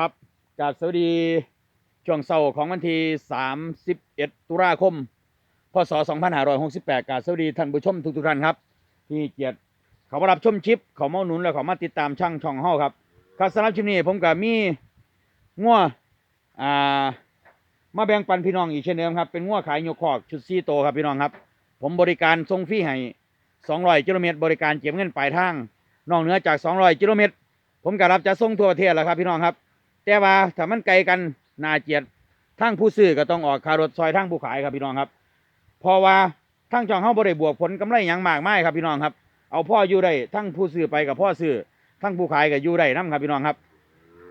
ครับกาบสวัสดีช่วงเสาร์ของวันที่ 31 ตุลาคม พศ 2568กราบสวัสดีท่านผู้ชมทุกๆท่านครับ ที่เกียรติเขามารับชมชิป เขามาหนุนและเขามาติดตามช่างช่องเฮาครับครับสำหรับชิปนี้ผมกับมีงัวอ่ามาแบ่งปันพี่น้องอีกเช่นเดิมครับ เป็นงัวขายยกคอกชุดซีโตครับพี่น้องครับ ผมบริการส่งฟรีให้200กิโลเมตรบริการเก็บเงินปลายทาง นอกเหนือจาก 200กิโลเมตรผมก็รับจะส่งทั่วประเทศแล้วครับพี่น้องครับ แต่ว่าถ้ามันไกลกันนาเจียดทั้งผู้ซื้อก็ต้องออกคารถซอยทั้งผู้ขายครับพี่น้องครับเพราะว่าทั้งช่องเฮาบ่ได้บวกผลกำไรหยังมากไมายครับพี่น้องครับ เอาพ่ออยู่ได้ทั้งผู้ซื้อไปกับพ่อซื้อทั้งผู้ขายก็อยู่ได้นํครับพี่น้องครับ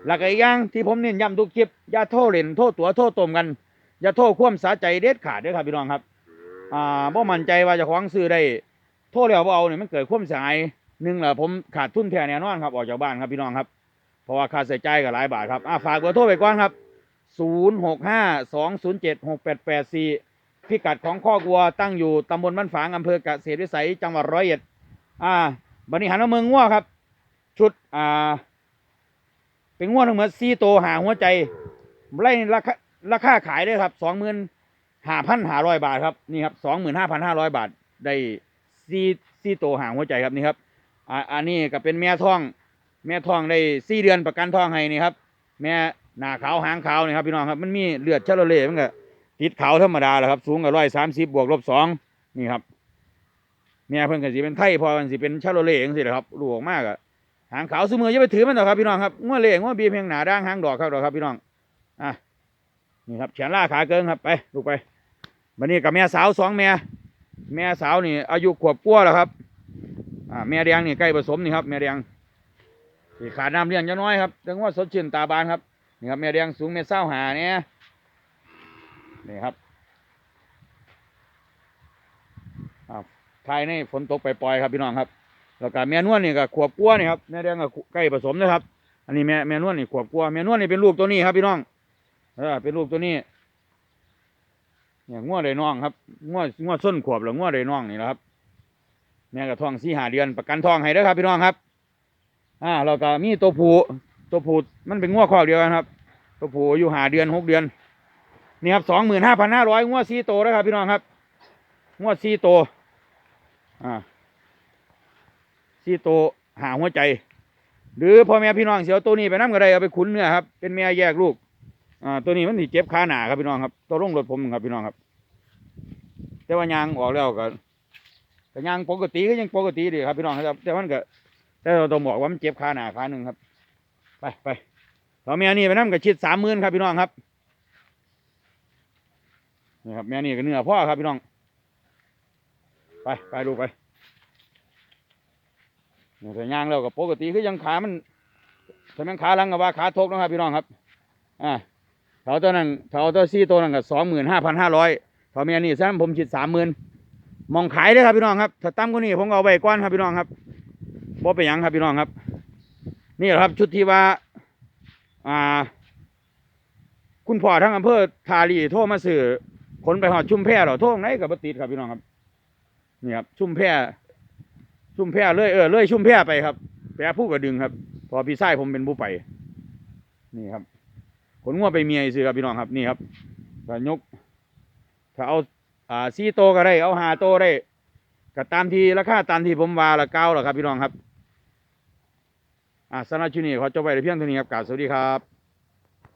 แล้วก็อีกอย่างที่ผมเน้นย้ำทุกคลิปอย่าโทษเล่นโทษตัวโทษตมกันอย่าโทษความสาใจเด็ดขาดด้อครับพี่น้องครับอ่าบ่มั่นใจว่าจะของซื้อได้โทษแล้วบ่เอาเนี่ยมันเกิดความเสียหายหนึ่งแหละผมขาดทุนแท้แน่นอนครับออกจากบ้านครับพี่น้องครับ เพราะว่าค่าใช้จ่ายก็หลายบาทครับอ่าฝากเบอร์โทรไปก่อนครับ 0652076884 พิกัดของข้อกัวตั้งอยู่ตำบลบ้านฝางอำเภอกเกษตรวิสัยจังหวัดร้อยเอ็ดอ่าบันนี้หันมาเมืองง่วครับ ชุดอ่าเป็นง่วทั้งหมดสี่โตวหาหัวใจไล่ราคาราคาขายได้ครับสองหมื่นห้าพันห้าร้อยบาทครับนี่ครับสองหมื่นห้าพันห้าร้อยบาทได้สี่สี่โตวหาหัวใจครับนี่ครับอ่าอันนี้ก็เป็นแม่ท้อง แม่ทองได้สี่เดือนประกันทองให้นี่ครับ แม่หน้าขาวหางขาวนี่ครับพี่น้องครับมันมีเลือดชะโลเลมันก็ติดขาวธรรมดาแหละครับ สูงกับร้อยสามสิบบวกลบสองนี่ครับแม่เพิ่นก็สิเป็นไทยพอมันสิเป็นชาโลเล่จังซี่แหละครับลูกออกมากอะหางขาวซุมืออย่าไปถือมันหรอกครับพี่น้องครับงัวเล่งัวบีเพียงหนาด่างหางดอกครับดอกครับพี่น้องอะนี่ครับแขนล่าขาเกินครับไปลูกไปวันนี้กับแม่สาวสองแม่แม่สาวนี่อายุขวบกว่าแล้วครับอ่าแม่แดงนี่ใกล้ผสมนี่ครับแม่แดง ที่ขาดน้ำเลี้ยงจะน้อยครับแต่ว่าสดชื่นตาบานครับนี่ครับแม่แดงสูงเมตรเศร้าหาเนี่ยนี่ครับภายในฝนตกไปปล่อยๆครับพี่น้องครับ แล้วก็แม่นวลนี่ก็ขวบกลัวนี่ครับแม่แดงก็ใกล้ผสมนะครับ อันนี้แม่แม่นวลนี่ขวบกลัวแม่นวลนี่เป็นลูกตัวนี้ครับพี่น้องเออเป็นลูกตัวนี้เนี่ยง้วได้น้องครับง้วง้วส้นขวบหรือง้วได้น้องนี่แหละครับแม่ก็ท้องสี่หาเดือนประกันท้องให้ด้อครับพี่น้องครับ อ่าแล้วก็มีตัวผูตัวผูมันเป็นง้วคอกเดียวกันครับ ตัวผูอยู่หาเดือนหกเดือนนี่ครับสองหมื่นห้าพันห้าร้อยง้วสี่โตวนะครับพี่น้องครับง้วสี่โตอ่าซีโตหาหัวใจ หรือพ่อแม่พี่น้องเสียวตัวนี้ไปน้ำก็ไดเอาไปขุนเนื้อครับเป็นแม่แยกลูกอ่าตัวนี้มันสิเจ็บขาหนาครับพี่น้องครับตัวลงรถผมครับพี่น้องครับ แต่ว่ายางออกแล้วก็ก็ยางปกติก็ยังปกติดีครับพี่น้องครับแต่มันก็ แต่เราต้องบอกว่ามันเจ็บขาหนาขาหนึ่งครับ ไปไปเราแม่นี่ไปน้ำกับชิดสามหมื่นครับพี่น้องครับนี่ครับแม่นี่ก็เนื้อพ่อครับพี่น้อง ไปไปดูไปนี่ยแต่ย่างแล้วก็ปกติคือยังขามันถ้ามันขาลังกับว่าขาทกนะครับพี่น้องครับอ่าเท่าตัวนั้นเท่าตัวซี่ตัวนั้นก็สองหมื่นห้าพันห้าร้อยเท่าเมียนี่ซ้ำผมคิดสามหมื่นมองขายได้ครับพี่น้องครับถ้าตั้มกว่านี้ผมเอาไว้ก้อนครับพี่น้องครับ บ่ไปนยังครับพี่น้องครับ นี่แหละครับชุดที่ว่า อ่า คุณพ่อทั้งอำเภอทารีโทรมาสื่อขนไปหอดชุ่มแพเหรอโทรไหนกับปติดครับพี่น้องครับนี่ครับชุ่มแพร่ชุ่มแพร่เลยเออเลยชุ่มแพร่ไปครับแปรผู้กระดึงครับ พอพี่ไส้ผมเป็นผู้ไป นี่ครับขนงัวไปเมียซื้อครับพี่น้องครับนี่ครับก็ยกถ้าเอาอ่าซีโตก็ได้ เอาหาโตได้ก็ตามที่ราคาตามที่ผมว่าละเก้าหรอครับพี่น้องครับ อ่าสำหรับชุดนี้ขอจบไปแต่เพียงเท่านี้ครับกราบสวัสดีครับ